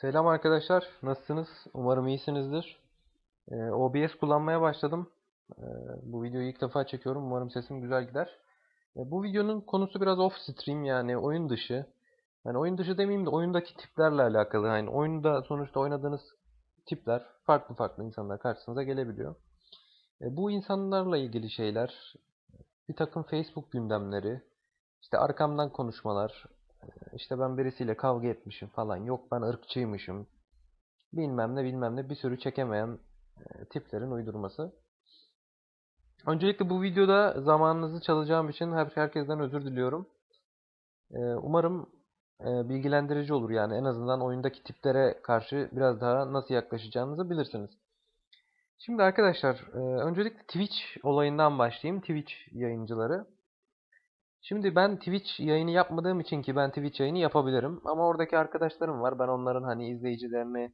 Selam arkadaşlar, nasılsınız? Umarım iyisinizdir. Ee, OBS kullanmaya başladım. Ee, bu videoyu ilk defa çekiyorum. Umarım sesim güzel gider. Ee, bu videonun konusu biraz off stream yani oyun dışı. Yani oyun dışı demeyeyim de oyundaki tiplerle alakalı. Yani oyunda sonuçta oynadığınız tipler farklı farklı insanlar karşınıza gelebiliyor. Ee, bu insanlarla ilgili şeyler, bir takım Facebook gündemleri, işte arkamdan konuşmalar, işte ben birisiyle kavga etmişim falan. Yok ben ırkçıymışım. Bilmem ne bilmem ne bir sürü çekemeyen e, tiplerin uydurması. Öncelikle bu videoda zamanınızı çalacağım için her herkesten özür diliyorum. E, umarım e, bilgilendirici olur yani en azından oyundaki tiplere karşı biraz daha nasıl yaklaşacağınızı bilirsiniz. Şimdi arkadaşlar öncelikle Twitch olayından başlayayım. Twitch yayıncıları. Şimdi ben Twitch yayını yapmadığım için ki ben Twitch yayını yapabilirim. Ama oradaki arkadaşlarım var. Ben onların hani izleyicilerini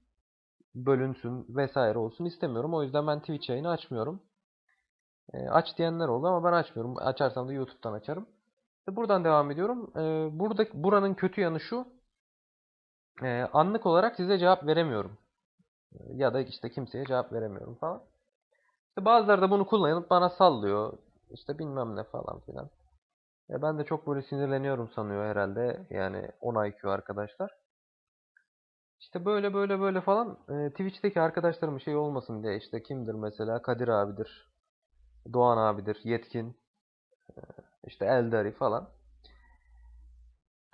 bölünsün vesaire olsun istemiyorum. O yüzden ben Twitch yayını açmıyorum. E, aç diyenler oldu ama ben açmıyorum. Açarsam da YouTube'dan açarım. E, buradan devam ediyorum. E, burada buranın kötü yanı şu. E, anlık olarak size cevap veremiyorum. E, ya da işte kimseye cevap veremiyorum falan. İşte bazıları da bunu kullanıp bana sallıyor. İşte bilmem ne falan filan. Ya ben de çok böyle sinirleniyorum sanıyor herhalde. Yani 10 IQ arkadaşlar. İşte böyle böyle böyle falan e, Twitch'teki arkadaşlarım şey olmasın diye işte kimdir mesela Kadir abidir, Doğan abidir, Yetkin, e, işte Eldari falan.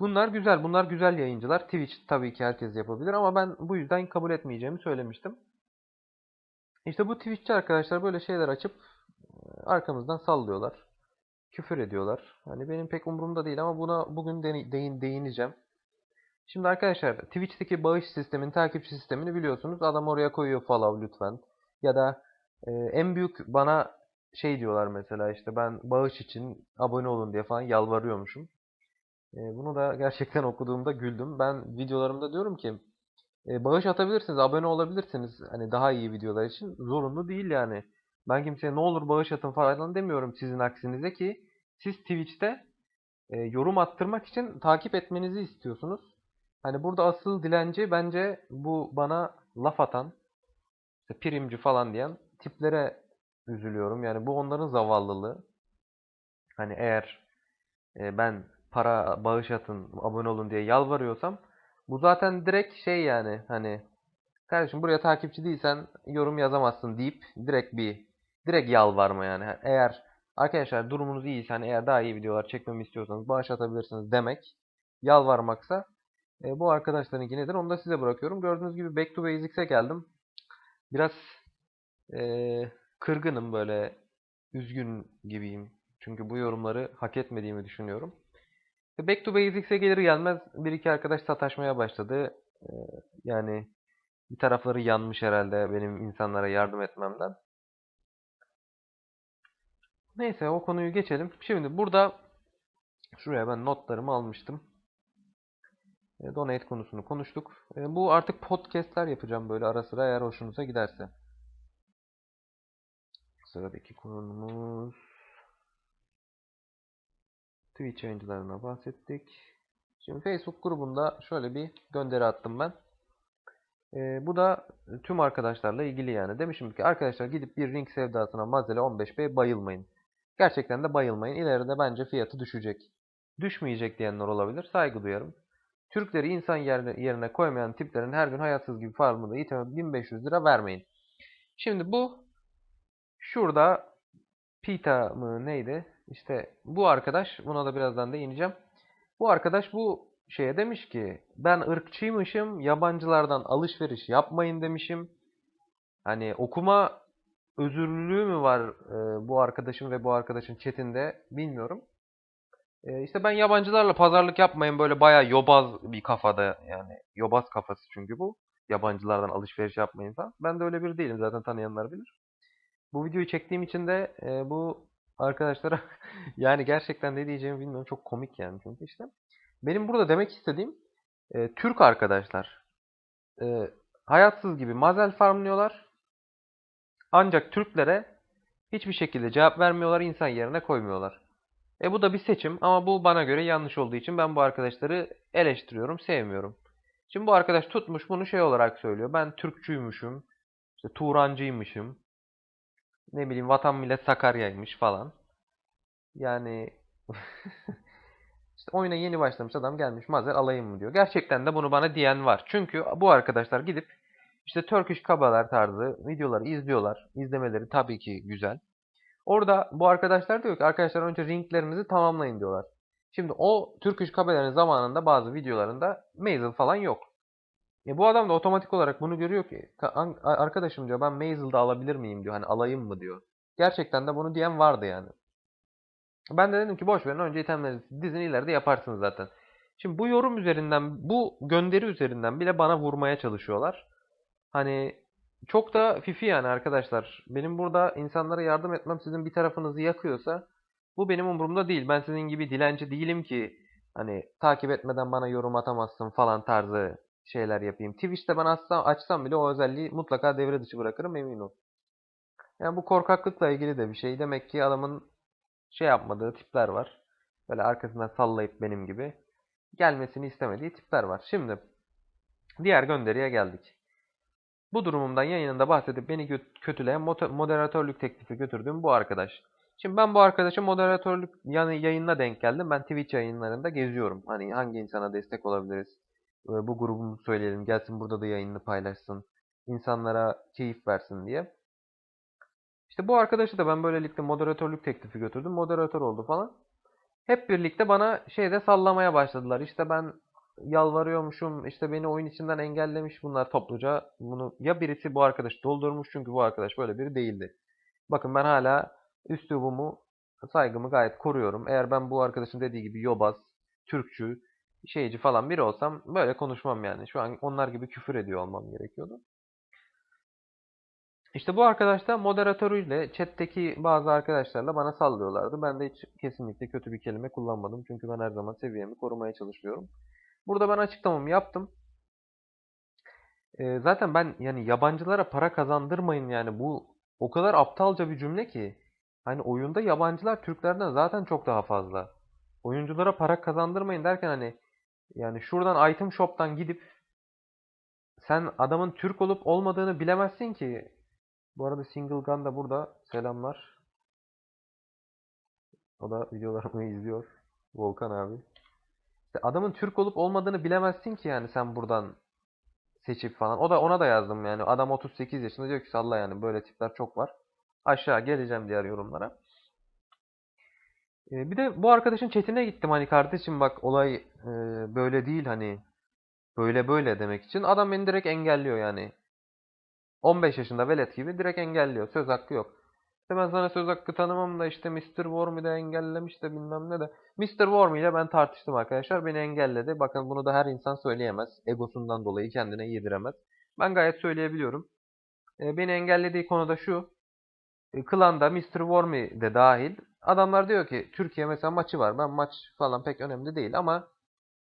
Bunlar güzel, bunlar güzel yayıncılar. Twitch tabii ki herkes yapabilir ama ben bu yüzden kabul etmeyeceğimi söylemiştim. İşte bu Twitch'çi arkadaşlar böyle şeyler açıp e, arkamızdan sallıyorlar küfür ediyorlar. Hani benim pek umurumda değil ama buna bugün değin, değin, değineceğim. Şimdi arkadaşlar Twitch'teki bağış sistemin, takip sistemini biliyorsunuz. Adam oraya koyuyor follow lütfen. Ya da e, en büyük bana şey diyorlar mesela işte ben bağış için abone olun diye falan yalvarıyormuşum. E, bunu da gerçekten okuduğumda güldüm. Ben videolarımda diyorum ki e, bağış atabilirsiniz, abone olabilirsiniz. Hani daha iyi videolar için zorunlu değil yani. Ben kimseye ne olur bağış atın falan demiyorum sizin aksinize ki siz Twitch'te e, yorum attırmak için takip etmenizi istiyorsunuz. Hani burada asıl dilenci bence bu bana laf atan, işte primci falan diyen tiplere üzülüyorum. Yani bu onların zavallılığı. Hani eğer e, ben para bağış atın, abone olun diye yalvarıyorsam bu zaten direkt şey yani hani kardeşim buraya takipçi değilsen yorum yazamazsın deyip direkt bir direkt yalvarma yani. Eğer arkadaşlar durumunuz iyiyse hani eğer daha iyi videolar çekmemi istiyorsanız bağış atabilirsiniz demek yalvarmaksa e, bu arkadaşlarınki nedir onu da size bırakıyorum. Gördüğünüz gibi Back to Basics'e geldim. Biraz e, kırgınım böyle üzgün gibiyim. Çünkü bu yorumları hak etmediğimi düşünüyorum. Back to Basics'e gelir gelmez bir iki arkadaş sataşmaya başladı. E, yani bir tarafları yanmış herhalde benim insanlara yardım etmemden. Neyse o konuyu geçelim. Şimdi burada şuraya ben notlarımı almıştım. E, donate konusunu konuştuk. E, bu artık podcastler yapacağım böyle ara sıra eğer hoşunuza giderse. Sıradaki konumuz Twitch yayıncılarına bahsettik. Şimdi Facebook grubunda şöyle bir gönderi attım ben. E, bu da tüm arkadaşlarla ilgili yani. Demişim ki arkadaşlar gidip bir ring sevdasına Mazele 15B bayılmayın. Gerçekten de bayılmayın. İleride bence fiyatı düşecek. Düşmeyecek diyenler olabilir. Saygı duyarım. Türkleri insan yerine, koymayan tiplerin her gün hayatsız gibi farmında iteme 1500 lira vermeyin. Şimdi bu şurada Pita mı neydi? İşte bu arkadaş buna da birazdan değineceğim. Bu arkadaş bu şeye demiş ki ben ırkçıymışım yabancılardan alışveriş yapmayın demişim. Hani okuma özürlülüğü mü var e, bu arkadaşın ve bu arkadaşın chatinde bilmiyorum. E, işte ben yabancılarla pazarlık yapmayın böyle bayağı yobaz bir kafada yani yobaz kafası çünkü bu. Yabancılardan alışveriş yapmayın falan. Ben de öyle bir değilim zaten tanıyanlar bilir. Bu videoyu çektiğim için de e, bu arkadaşlara yani gerçekten ne diyeceğimi bilmiyorum. Çok komik yani çünkü işte. Benim burada demek istediğim e, Türk arkadaşlar e, hayatsız gibi mazel farmlıyorlar. Ancak Türklere hiçbir şekilde cevap vermiyorlar, insan yerine koymuyorlar. E bu da bir seçim ama bu bana göre yanlış olduğu için ben bu arkadaşları eleştiriyorum, sevmiyorum. Şimdi bu arkadaş tutmuş bunu şey olarak söylüyor. Ben Türkçüymüşüm. işte Turancıymışım. Ne bileyim vatan millet Sakarya'ymış falan. Yani işte oyuna yeni başlamış adam gelmiş Mazer alayım mı diyor. Gerçekten de bunu bana diyen var. Çünkü bu arkadaşlar gidip işte Turkish kabalar tarzı videoları izliyorlar. İzlemeleri tabii ki güzel. Orada bu arkadaşlar diyor ki arkadaşlar önce ringlerimizi tamamlayın diyorlar. Şimdi o Turkish kabelerin zamanında bazı videolarında Mazel falan yok. E bu adam da otomatik olarak bunu görüyor ki "Ka- an- a- arkadaşım diyor ben Mazel'da alabilir miyim diyor. Hani alayım mı diyor. Gerçekten de bunu diyen vardı yani. Ben de dedim ki boş verin önce itemlerinizi dizin ileride yaparsınız zaten. Şimdi bu yorum üzerinden, bu gönderi üzerinden bile bana vurmaya çalışıyorlar. Hani çok da fifi yani arkadaşlar. Benim burada insanlara yardım etmem sizin bir tarafınızı yakıyorsa bu benim umurumda değil. Ben sizin gibi dilenci değilim ki hani takip etmeden bana yorum atamazsın falan tarzı şeyler yapayım. Twitch'te ben açsam, açsam bile o özelliği mutlaka devre dışı bırakırım emin ol. Yani bu korkaklıkla ilgili de bir şey. Demek ki adamın şey yapmadığı tipler var. Böyle arkasından sallayıp benim gibi gelmesini istemediği tipler var. Şimdi diğer gönderiye geldik. Bu durumumdan yayınında bahsedip beni kötüleyen moderatörlük teklifi götürdüğüm bu arkadaş. Şimdi ben bu arkadaşa moderatörlük yani yayınına denk geldim. Ben Twitch yayınlarında geziyorum. Hani hangi insana destek olabiliriz? Bu grubumuzu söyleyelim. Gelsin burada da yayınını paylaşsın. İnsanlara keyif versin diye. İşte bu arkadaşı da ben böylelikle moderatörlük teklifi götürdüm. Moderatör oldu falan. Hep birlikte bana şeyde sallamaya başladılar. İşte ben yalvarıyormuşum. işte beni oyun içinden engellemiş bunlar topluca. Bunu ya birisi bu arkadaş doldurmuş çünkü bu arkadaş böyle biri değildi. Bakın ben hala üslubumu, saygımı gayet koruyorum. Eğer ben bu arkadaşın dediği gibi yobaz, Türkçü, şeyci falan biri olsam böyle konuşmam yani. Şu an onlar gibi küfür ediyor olmam gerekiyordu. İşte bu arkadaş da moderatörüyle chat'teki bazı arkadaşlarla bana sallıyorlardı. Ben de hiç kesinlikle kötü bir kelime kullanmadım. Çünkü ben her zaman seviyemi korumaya çalışıyorum. Burada ben açıklamamı yaptım. Ee, zaten ben yani yabancılara para kazandırmayın yani bu o kadar aptalca bir cümle ki. Hani oyunda yabancılar Türklerden zaten çok daha fazla. Oyunculara para kazandırmayın derken hani yani şuradan item shop'tan gidip sen adamın Türk olup olmadığını bilemezsin ki. Bu arada Single Gun da burada. Selamlar. O da videolarımı izliyor. Volkan abi. Adamın Türk olup olmadığını bilemezsin ki yani sen buradan seçip falan. O da ona da yazdım yani. Adam 38 yaşında diyor ki salla yani böyle tipler çok var. Aşağı geleceğim diğer yorumlara. Ee, bir de bu arkadaşın chatine gittim hani kardeşim bak olay e, böyle değil hani böyle böyle demek için. Adam beni direkt engelliyor yani. 15 yaşında velet gibi direkt engelliyor. Söz hakkı yok. İşte ben sana söz hakkı tanımam da işte Mr. Worm'u da engellemiş de bilmem ne de. Mr. Worm ile ben tartıştım arkadaşlar. Beni engelledi. Bakın bunu da her insan söyleyemez. Egosundan dolayı kendine yediremez. Ben gayet söyleyebiliyorum. E, beni engellediği konuda şu. E, Klanda Mr. Wormy de dahil. Adamlar diyor ki Türkiye mesela maçı var. Ben maç falan pek önemli değil ama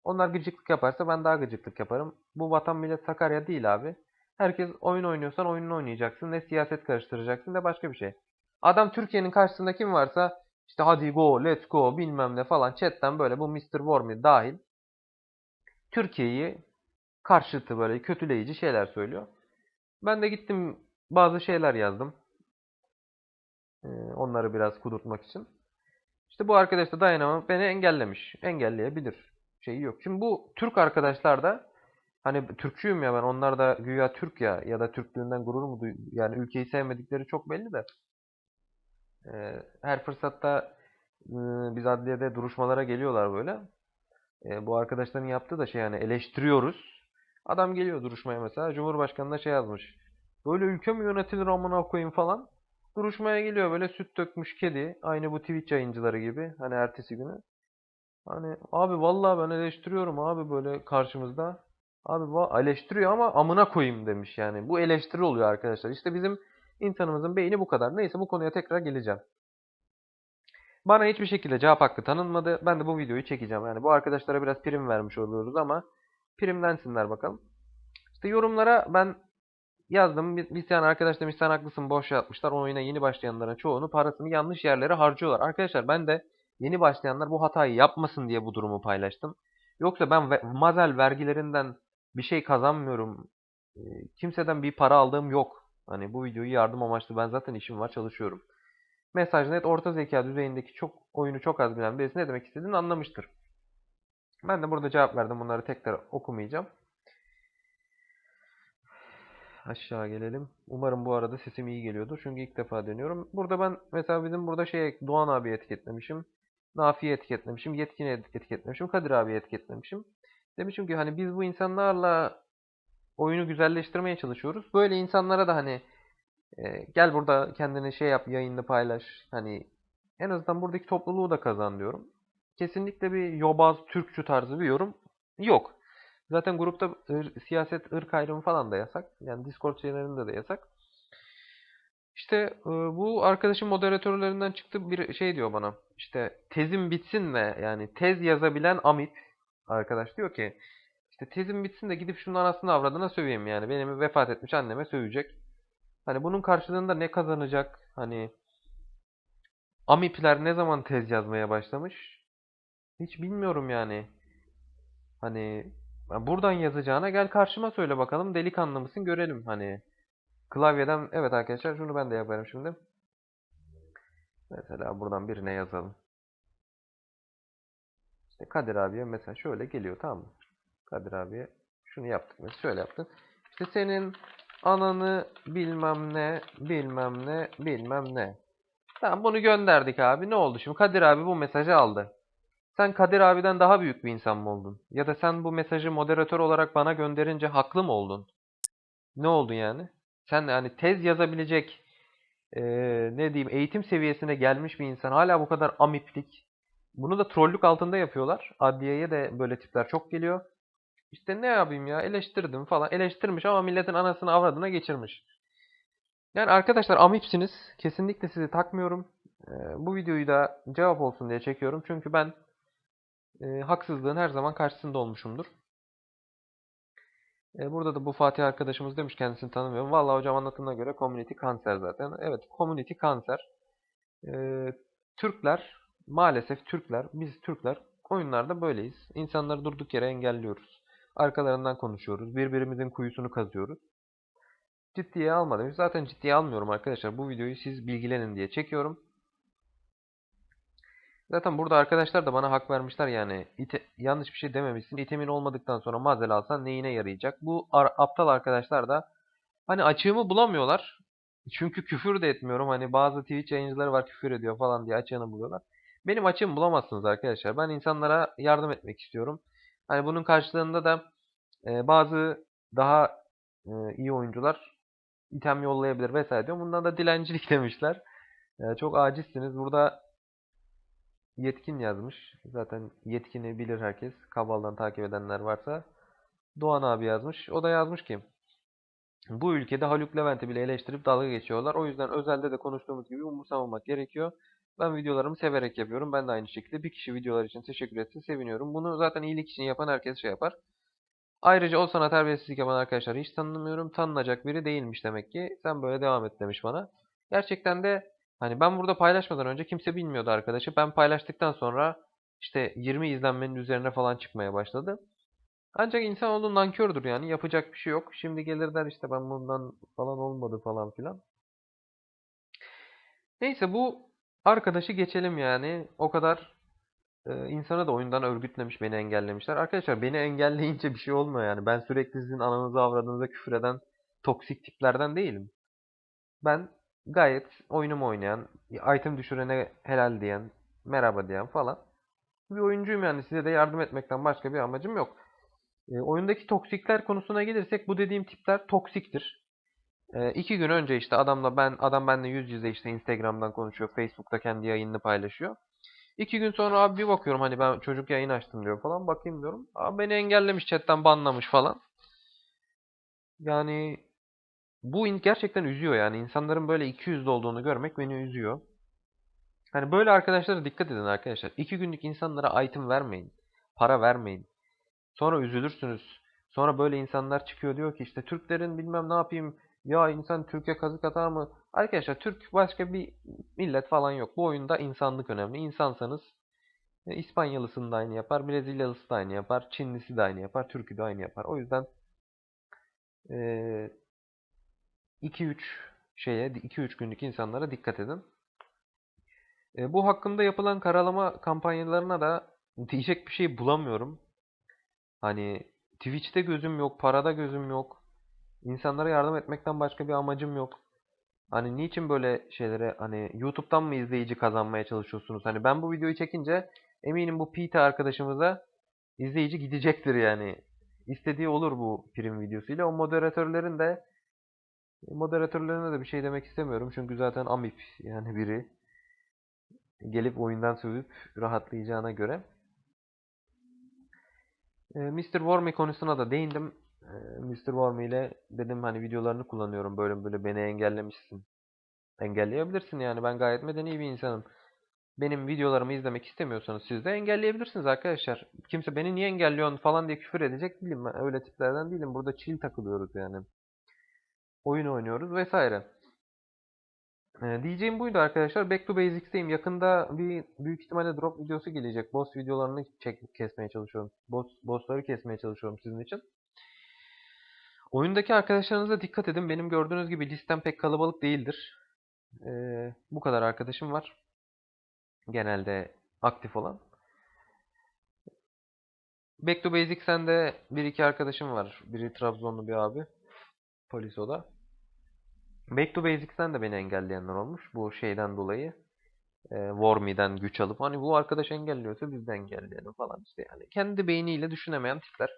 onlar gıcıklık yaparsa ben daha gıcıklık yaparım. Bu vatan millet Sakarya değil abi. Herkes oyun oynuyorsan oyununu oynayacaksın. Ne siyaset karıştıracaksın ne başka bir şey. Adam Türkiye'nin karşısında kim varsa işte hadi go, let's go bilmem ne falan chatten böyle bu Mr. Wormy dahil Türkiye'yi karşıtı böyle kötüleyici şeyler söylüyor. Ben de gittim bazı şeyler yazdım. Ee, onları biraz kudurtmak için. İşte bu arkadaş da dayanamamak beni engellemiş. Engelleyebilir. Şeyi yok. Şimdi bu Türk arkadaşlar da hani Türkçüyüm ya ben onlar da güya Türk ya ya da Türklüğünden gurur mu duy yani ülkeyi sevmedikleri çok belli de. Ee, her fırsatta e, biz adliyede duruşmalara geliyorlar böyle. E, bu arkadaşların yaptığı da şey yani eleştiriyoruz. Adam geliyor duruşmaya mesela. Cumhurbaşkanı şey yazmış. Böyle ülke mi yönetilir amına koyayım falan. Duruşmaya geliyor böyle süt dökmüş kedi. Aynı bu Twitch yayıncıları gibi. Hani ertesi günü. Hani abi vallahi ben eleştiriyorum abi böyle karşımızda. Abi eleştiriyor ama amına koyayım demiş yani. Bu eleştiri oluyor arkadaşlar. İşte bizim insanımızın beyni bu kadar. Neyse bu konuya tekrar geleceğim. Bana hiçbir şekilde cevap hakkı tanınmadı. Ben de bu videoyu çekeceğim. Yani bu arkadaşlara biraz prim vermiş oluyoruz ama primlensinler bakalım. İşte yorumlara ben yazdım. Bir, bir tane arkadaş demiş sen haklısın boş yapmışlar. Oyuna yeni başlayanların çoğunu parasını yanlış yerlere harcıyorlar. Arkadaşlar ben de yeni başlayanlar bu hatayı yapmasın diye bu durumu paylaştım. Yoksa ben ve- mazel vergilerinden bir şey kazanmıyorum. Ee, kimseden bir para aldığım yok. Hani bu videoyu yardım amaçlı ben zaten işim var çalışıyorum. Mesaj net orta zeka düzeyindeki çok oyunu çok az bilen birisi ne demek istediğini anlamıştır. Ben de burada cevap verdim. Bunları tekrar okumayacağım. Aşağı gelelim. Umarım bu arada sesim iyi geliyordur. Çünkü ilk defa deniyorum. Burada ben mesela bizim burada şey Doğan abi etiketlemişim. Nafi'yi etiketlemişim. Yetkin'i etiketlemişim. Kadir abi etiketlemişim. Demişim ki hani biz bu insanlarla oyunu güzelleştirmeye çalışıyoruz. Böyle insanlara da hani e, gel burada kendini şey yap, yayında paylaş. Hani en azından buradaki topluluğu da kazan diyorum. Kesinlikle bir yobaz, Türkçü tarzı bir yorum yok. Zaten grupta ır- siyaset, ırk ayrımı falan da yasak. Yani Discord şeylerinde de yasak. İşte e, bu arkadaşın moderatörlerinden çıktı bir şey diyor bana. İşte tezim bitsin de yani tez yazabilen amip arkadaş diyor ki işte tezim bitsin de gidip şunun anasını avradına söveyim yani. Benim vefat etmiş anneme sövecek. Hani bunun karşılığında ne kazanacak? Hani amipler ne zaman tez yazmaya başlamış? Hiç bilmiyorum yani. Hani buradan yazacağına gel karşıma söyle bakalım delikanlı mısın görelim hani. Klavyeden evet arkadaşlar şunu ben de yaparım şimdi. Mesela buradan birine yazalım. İşte Kadir abiye mesela şöyle geliyor tamam mı? Kadir abiye şunu yaptık mesela şöyle yaptık. İşte senin ananı bilmem ne bilmem ne bilmem ne. Tamam bunu gönderdik abi ne oldu şimdi? Kadir abi bu mesajı aldı. Sen Kadir abiden daha büyük bir insan mı oldun? Ya da sen bu mesajı moderatör olarak bana gönderince haklı mı oldun? Ne oldu yani? Sen yani tez yazabilecek eee, ne diyeyim eğitim seviyesine gelmiş bir insan hala bu kadar amiplik. Bunu da trollük altında yapıyorlar. Adliyeye de böyle tipler çok geliyor. İşte ne yapayım ya eleştirdim falan. Eleştirmiş ama milletin anasını avradına geçirmiş. Yani arkadaşlar amipsiniz. Kesinlikle sizi takmıyorum. Eee, bu videoyu da cevap olsun diye çekiyorum. Çünkü ben e, haksızlığın her zaman karşısında olmuşumdur. E, burada da bu Fatih arkadaşımız demiş kendisini tanımıyorum. Vallahi hocam anlatımına göre community kanser zaten. Evet community kanser. E, Türkler maalesef Türkler biz Türkler oyunlarda böyleyiz. İnsanları durduk yere engelliyoruz. Arkalarından konuşuyoruz. Birbirimizin kuyusunu kazıyoruz. Ciddiye almadım. Zaten ciddiye almıyorum arkadaşlar. Bu videoyu siz bilgilenin diye çekiyorum. Zaten burada arkadaşlar da bana hak vermişler yani. İte, yanlış bir şey dememişsin. İtemin olmadıktan sonra mazel alsan neyine yarayacak? Bu ar- aptal arkadaşlar da hani açığımı bulamıyorlar. Çünkü küfür de etmiyorum. Hani bazı Twitch yayıncıları var küfür ediyor falan diye açığını buluyorlar. Benim açığımı bulamazsınız arkadaşlar. Ben insanlara yardım etmek istiyorum. Hani bunun karşılığında da e, bazı daha e, iyi oyuncular item yollayabilir vesaire diyor. Bundan da dilencilik demişler. E, çok acizsiniz. Burada Yetkin yazmış. Zaten yetkini bilir herkes. Kaval'dan takip edenler varsa. Doğan abi yazmış. O da yazmış ki bu ülkede Haluk Levent'i bile eleştirip dalga geçiyorlar. O yüzden özelde de konuştuğumuz gibi umursamamak gerekiyor. Ben videolarımı severek yapıyorum. Ben de aynı şekilde bir kişi videolar için teşekkür etse seviniyorum. Bunu zaten iyilik için yapan herkes şey yapar. Ayrıca o sana terbiyesizlik yapan arkadaşlar hiç tanımıyorum. Tanınacak biri değilmiş demek ki. Sen böyle devam et demiş bana. Gerçekten de Hani ben burada paylaşmadan önce kimse bilmiyordu arkadaşı. Ben paylaştıktan sonra işte 20 izlenmenin üzerine falan çıkmaya başladı. Ancak insanoğlu nankördür yani. Yapacak bir şey yok. Şimdi gelir der işte ben bundan falan olmadı falan filan. Neyse bu arkadaşı geçelim yani. O kadar e, insanı da oyundan örgütlemiş, beni engellemişler. Arkadaşlar beni engelleyince bir şey olmuyor yani. Ben sürekli sizin ananızı avradınıza küfür eden toksik tiplerden değilim. Ben gayet oyunumu oynayan, item düşürene helal diyen, merhaba diyen falan bir oyuncuyum yani size de yardım etmekten başka bir amacım yok. E, oyundaki toksikler konusuna gelirsek bu dediğim tipler toksiktir. E, iki gün önce işte adamla ben adam benimle yüz yüze işte Instagram'dan konuşuyor, Facebook'ta kendi yayınını paylaşıyor. İki gün sonra abi bir bakıyorum hani ben çocuk yayın açtım diyor falan bakayım diyorum. Abi beni engellemiş chatten banlamış falan. Yani bu gerçekten üzüyor yani. İnsanların böyle iki yüzlü olduğunu görmek beni üzüyor. Hani böyle arkadaşlara dikkat edin arkadaşlar. İki günlük insanlara item vermeyin. Para vermeyin. Sonra üzülürsünüz. Sonra böyle insanlar çıkıyor diyor ki işte Türklerin bilmem ne yapayım. Ya insan Türkiye kazık atar mı? Arkadaşlar Türk başka bir millet falan yok. Bu oyunda insanlık önemli. İnsansanız e, İspanyalısını da aynı yapar, Brezilyalısı da aynı yapar, Çinlisi de aynı yapar, Türkü de aynı yapar. O yüzden Ee, 2-3 şeye, 2-3 günlük insanlara dikkat edin. E, bu hakkında yapılan karalama kampanyalarına da diyecek bir şey bulamıyorum. Hani Twitch'te gözüm yok, parada gözüm yok. İnsanlara yardım etmekten başka bir amacım yok. Hani niçin böyle şeylere hani YouTube'dan mı izleyici kazanmaya çalışıyorsunuz? Hani ben bu videoyu çekince eminim bu Pete arkadaşımıza izleyici gidecektir yani. İstediği olur bu prim videosuyla. O moderatörlerin de moderatörlerine de bir şey demek istemiyorum. Çünkü zaten amip yani biri gelip oyundan sövüp rahatlayacağına göre. Ee, Mr. Wormy konusuna da değindim. Ee, Mr. Wormy ile dedim hani videolarını kullanıyorum böyle böyle beni engellemişsin. Engelleyebilirsin yani ben gayet medeni bir insanım. Benim videolarımı izlemek istemiyorsanız siz de engelleyebilirsiniz arkadaşlar. Kimse beni niye engelliyorsun falan diye küfür edecek değilim ben. Öyle tiplerden değilim. Burada chill takılıyoruz yani. Oyun oynuyoruz vesaire. Ee, diyeceğim buydu arkadaşlar. Back to Basics'teyim. Yakında bir büyük ihtimalle drop videosu gelecek. Boss videolarını çek kesmeye çalışıyorum. Boss, bossları kesmeye çalışıyorum sizin için. Oyundaki arkadaşlarınıza dikkat edin. Benim gördüğünüz gibi listem pek kalabalık değildir. Ee, bu kadar arkadaşım var. Genelde aktif olan. Back to Basics'ten de bir iki arkadaşım var. Biri Trabzonlu bir abi. Polis o da. Back to Basics'ten de beni engelleyenler olmuş. Bu şeyden dolayı. E, Wormy'den güç alıp hani bu arkadaş engelliyorsa biz de engelleyelim falan işte yani. Kendi beyniyle düşünemeyen tipler.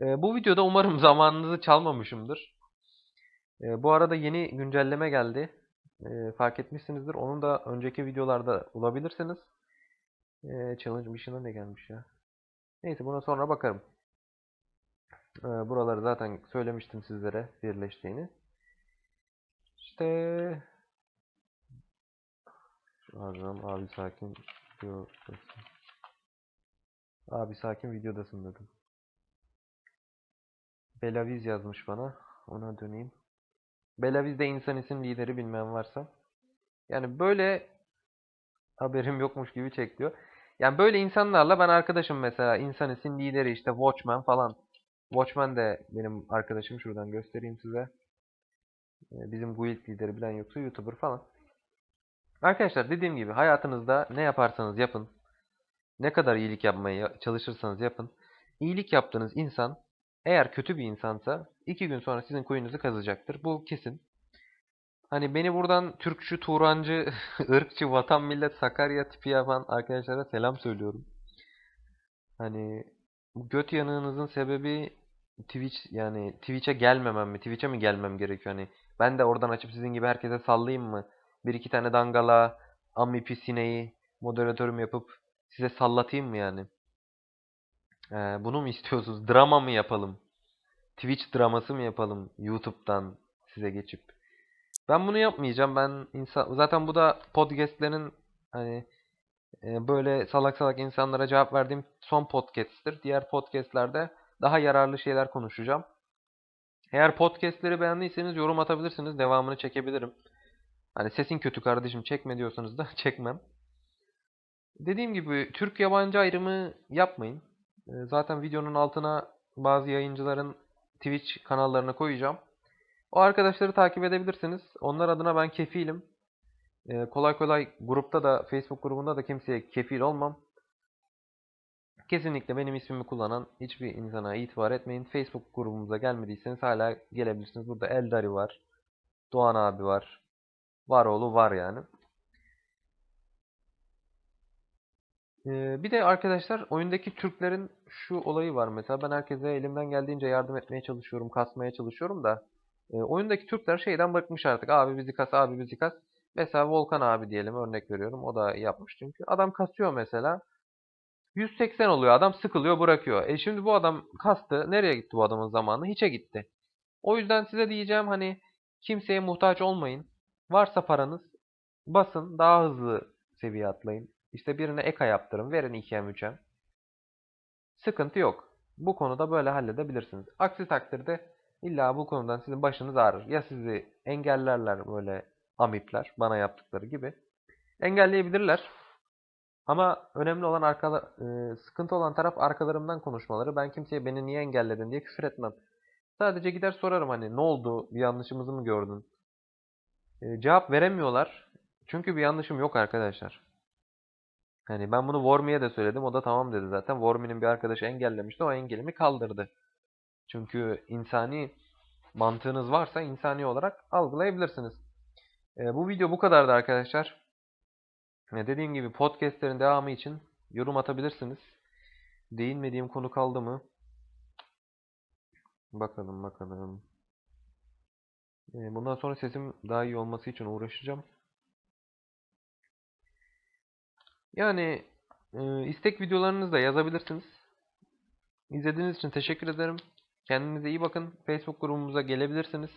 E, bu videoda umarım zamanınızı çalmamışımdır. E, bu arada yeni güncelleme geldi. E, fark etmişsinizdir. Onun da önceki videolarda bulabilirsiniz. Challenge mission'a ne gelmiş ya? Neyse buna sonra bakarım. Buraları zaten söylemiştim sizlere birleştiğini. İşte Adam abi sakin videodasın. Abi sakin videodasın dedim. Belaviz yazmış bana. Ona döneyim. Belaviz de insan isim lideri bilmem varsa. Yani böyle haberim yokmuş gibi çekiyor. Yani böyle insanlarla ben arkadaşım mesela. insan isim lideri işte Watchman falan. Watchman de benim arkadaşım. Şuradan göstereyim size. Ee, Bizim guild lideri bilen yoksa YouTuber falan. Arkadaşlar dediğim gibi hayatınızda ne yaparsanız yapın. Ne kadar iyilik yapmaya çalışırsanız yapın. İyilik yaptığınız insan eğer kötü bir insansa iki gün sonra sizin kuyunuzu kazacaktır. Bu kesin. Hani beni buradan Türkçü, Turancı, ırkçı, vatan millet, Sakarya tipi yapan arkadaşlara selam söylüyorum. Hani göt yanığınızın sebebi Twitch yani Twitch'e gelmemem mi? Twitch'e mi gelmem gerekiyor? Hani ben de oradan açıp sizin gibi herkese sallayayım mı? Bir iki tane dangala, ammipi sineği moderatörüm yapıp size sallatayım mı yani? Ee, bunu mu istiyorsunuz? Drama mı yapalım? Twitch draması mı yapalım YouTube'dan size geçip? Ben bunu yapmayacağım. Ben insan zaten bu da podcast'lerin hani e, böyle salak salak insanlara cevap verdiğim son podcast'tir. Diğer podcast'lerde daha yararlı şeyler konuşacağım. Eğer podcast'leri beğendiyseniz yorum atabilirsiniz. Devamını çekebilirim. Hani sesin kötü kardeşim çekme diyorsanız da çekmem. Dediğim gibi Türk yabancı ayrımı yapmayın. Ee, Zaten videonun altına bazı yayıncıların Twitch kanallarını koyacağım. O arkadaşları takip edebilirsiniz. Onlar adına ben kefilim. Ee, kolay kolay grupta da Facebook grubunda da kimseye kefil olmam. Kesinlikle benim ismimi kullanan hiçbir insana itibar etmeyin. Facebook grubumuza gelmediyseniz hala gelebilirsiniz. Burada Eldari var. Doğan abi var. Varoğlu var yani. Bir de arkadaşlar oyundaki Türklerin şu olayı var mesela ben herkese elimden geldiğince yardım etmeye çalışıyorum, kasmaya çalışıyorum da oyundaki Türkler şeyden bıkmış artık. Abi bizi kas, abi bizi kas. Mesela Volkan abi diyelim örnek veriyorum. O da yapmış çünkü. Adam kasıyor mesela. 180 oluyor adam sıkılıyor bırakıyor. E şimdi bu adam kastı. Nereye gitti bu adamın zamanı? Hiçe gitti. O yüzden size diyeceğim hani kimseye muhtaç olmayın. Varsa paranız basın daha hızlı seviye atlayın. İşte birine eka yaptırın. Verin 2M 3M. Sıkıntı yok. Bu konuda böyle halledebilirsiniz. Aksi takdirde illa bu konudan sizin başınız ağrır. Ya sizi engellerler böyle amipler bana yaptıkları gibi. Engelleyebilirler. Ama önemli olan arkada, e, sıkıntı olan taraf arkalarımdan konuşmaları. Ben kimseye beni niye engelledin diye küfür etmem. Sadece gider sorarım hani ne oldu? Bir yanlışımızı mı gördün? E, cevap veremiyorlar. Çünkü bir yanlışım yok arkadaşlar. Hani ben bunu Wormy'e de söyledim. O da tamam dedi zaten. Wormy'nin bir arkadaşı engellemişti. O engelimi kaldırdı. Çünkü insani mantığınız varsa insani olarak algılayabilirsiniz. E, bu video bu kadardı arkadaşlar. E, dediğim gibi podcastlerin devamı için yorum atabilirsiniz. Değinmediğim konu kaldı mı? Bakalım bakalım. E, bundan sonra sesim daha iyi olması için uğraşacağım. Yani e, istek videolarınızı da yazabilirsiniz. İzlediğiniz için teşekkür ederim. Kendinize iyi bakın. Facebook grubumuza gelebilirsiniz.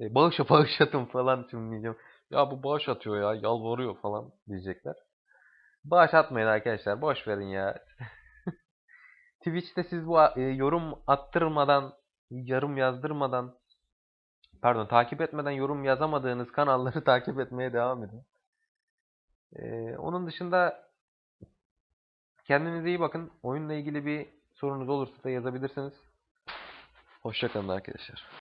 E, bağış bağış atın falan diyeceğim. Ya bu bağış atıyor ya yalvarıyor falan diyecekler. Bağış atmayın arkadaşlar. Boş verin ya. Twitch'te siz bu e, yorum attırmadan, yorum yazdırmadan, pardon takip etmeden yorum yazamadığınız kanalları takip etmeye devam edin. E, onun dışında kendinize iyi bakın. Oyunla ilgili bir sorunuz olursa da yazabilirsiniz. Hoşçakalın arkadaşlar.